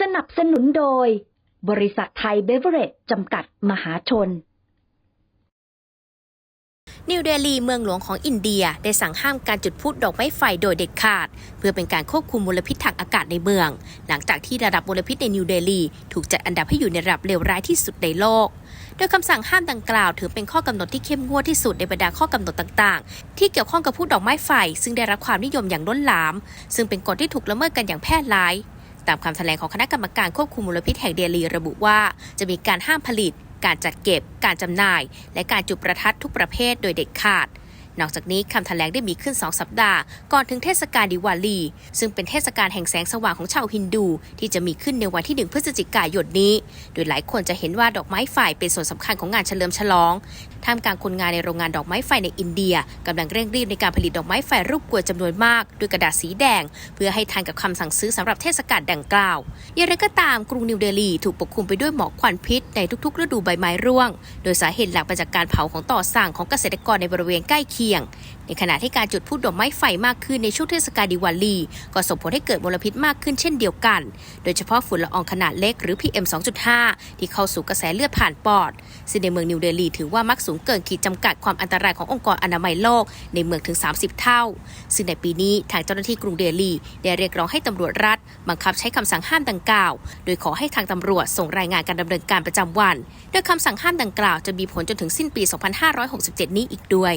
สนับสนุนโดย บริษัทไทยเบเวอเรจจำกัดมหาชน นิวเดลีเมืองหลวงของอินเดียได้สั่งห้ามการจุดพลุดอกไม้ไฟโดยเด็ดขาด เพื่อเป็นการควบคุมมลพิษทางอากาศในเมือง หลังจากที่ระดับมลพิษในนิวเดลีถูกจัดอันดับให้อยู่ในระดับเลวร้ายที่สุดในโลกโดยคำสั่งห้ามดังกล่าว ถือเป็นข้อกำหนดที่เข้มงวดที่สุดในบรรดาข้อกำหนดต่างๆ ที่เกี่ยวข้องกับพลุดอกไม้ไฟ ซึ่งได้รับความนิยมอย่างล้นหลาม ซึ่งเป็นกฎที่ถูกละเมิดกันอย่างแพร่หลาย ตามคำแถลงของคณะกรรมการควบคุมมลพิษแห่งเดลีระบุว่า จะมีการห้ามผลิต การจัดเก็บ การจำหน่าย และการจุดประทัดทุกประเภทโดยเด็ดขาด นอกจากนี้คำแถลงได้มีขึ้น 2 สัปดาห์ ก่อนถึงเทศกาลดิวาลี ซึ่งเป็นเทศกาลแห่งแสงสว่างของชาวฮินดู ที่จะมีขึ้นในวันที่ 1 พฤศจิกายนนี้ โดยหลายคนจะเห็นว่าดอกไม้ไฟเป็นส่วนสำคัญของงานเฉลิมฉลอง ท่ามกลางคนงานในโรงงานดอกไม้ไฟในอินเดียกำลังเร่งรีบในการผลิตดอกไม้ไฟรูปกลวยจำนวนมากด้วยกระดาษสีแดง เพื่อให้ทันกับคำสั่งซื้อสำหรับเทศกาลดังกล่าวอย่างไรก็ตามกรุงนิวเดลีถูกปกคลุมไปด้วยหมอกควันพิษในทุกๆ ฤดูใบไม้ร่วง โดยสาเหตุหลักมาจากการเผาของต่อสั่งของเกษตรกรในบริเวณใกล้เคียงในขณะที่การจุดพลุดอกไม้ไฟมากขึ้นในช่วงเทศกาลดิวาลีก็ส่งผลให้เกิดมลพิษมากขึ้นเช่นเดียวกัน โดยเฉพาะฝุ่นละอองขนาดเล็กหรือ PM 2.5 ที่เข้าสู่กระแสเลือดผ่านปอด ซึ่งในเมืองนิวเดลีถือว่ามักสูงเกินขีดจำกัดความอันตรายขององค์กรอนามัยโลกในเมืองถึง 30 เท่า ซึ่งในปีนี้ทางเจ้าหน้าที่กรุงเดลีได้เรียกร้องให้ตำรวจรัฐ บังคับใช้คำสั่งห้ามดังกล่าว โดยขอให้ทางตำรวจส่งรายงานการดำเนินการประจำวัน โดยคำสั่งห้ามดังกล่าวจะมีผลจนถึงสิ้นปี 2567 นี้อีกด้วย